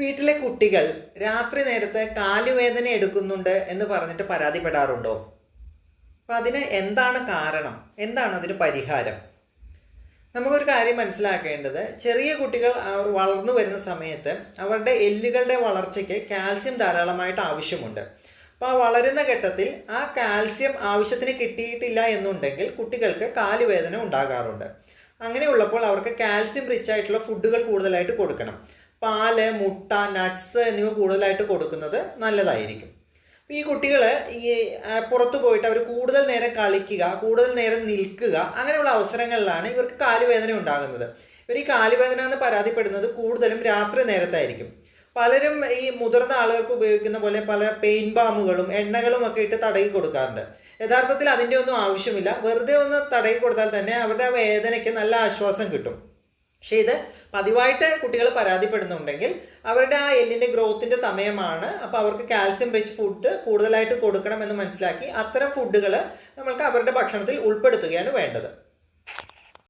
വീട്ടിലെ കുട്ടികൾ രാത്രി നേരത്തെ കാലുവേദന എടുക്കുന്നുണ്ട് എന്ന് പറഞ്ഞിട്ട് പരാതിപ്പെടാറുണ്ടോ? അപ്പം അതിന് എന്താണ് കാരണം? എന്താണ് അതിന് പരിഹാരം? നമുക്കൊരു കാര്യം മനസ്സിലാക്കേണ്ടത് ചെറിയ കുട്ടികൾ അവർ വളർന്നു വരുന്ന സമയത്ത് അവരുടെ എല്ലുകളുടെ വളർച്ചയ്ക്ക് കാൽസ്യം ധാരാളമായിട്ട് ആവശ്യമുണ്ട്. അപ്പോൾ ആ വളരുന്ന ഘട്ടത്തിൽ ആ കാൽസ്യം ആവശ്യത്തിന് കിട്ടിയിട്ടില്ല എന്നുണ്ടെങ്കിൽ കുട്ടികൾക്ക് കാലുവേദന ഉണ്ടാകാറുണ്ട്. അങ്ങനെയുള്ളപ്പോൾ അവർക്ക് കാൽസ്യം റിച്ച് ആയിട്ടുള്ള ഫുഡുകൾ കൂടുതലായിട്ട് കൊടുക്കണം. പാൽ മുട്ട നട്ട്സ് എന്നിവ കൂടുതലായിട്ട് കൊടുക്കുന്നത് നല്ലതായിരിക്കും. ഈ കുട്ടികൾ ഈ പുറത്തു പോയിട്ട് അവർ കൂടുതൽ നേരം കളിക്കുക കൂടുതൽ നേരം നിൽക്കുക അങ്ങനെയുള്ള അവസരങ്ങളിലാണ് ഇവർക്ക് കാലുവേദന ഉണ്ടാകുന്നത്. ഇവർ ഈ കാലുവേദന എന്ന് പരാതിപ്പെടുന്നത് കൂടുതലും രാത്രി നേരത്തായിരിക്കും. പലരും ഈ മുതിർന്ന ആളുകൾക്ക് ഉപയോഗിക്കുന്ന പോലെ പല പെയിൻ ബാമുകളും എണ്ണകളും ഒക്കെ ഇട്ട് തടയി കൊടുക്കാറുണ്ട്. യഥാർത്ഥത്തിൽ അതിന്റെ ഒന്നും ആവശ്യമില്ല. വെറുതെ ഒന്ന് തടയി കൊടുത്താൽ തന്നെ അവരുടെ വേദനയ്ക്ക് നല്ല ആശ്വാസം കിട്ടും. പക്ഷേ ഇത് പതിവായിട്ട് കുട്ടികൾ പരാതിപ്പെടുന്നുണ്ടെങ്കിൽ അവരുടെ ആ എല്ലിന്റെ ഗ്രോത്തിന്റെ സമയമാണ്. അപ്പോൾ അവർക്ക് കാൽസ്യം റിച്ച് ഫുഡ് കൂടുതലായിട്ട് കൊടുക്കണം എന്ന് മനസ്സിലാക്കി അത്തരം ഫുഡുകൾ നമ്മൾക്ക് അവരുടെ ഭക്ഷണത്തിൽ ഉൾപ്പെടുത്തുകയാണ് വേണ്ടത്.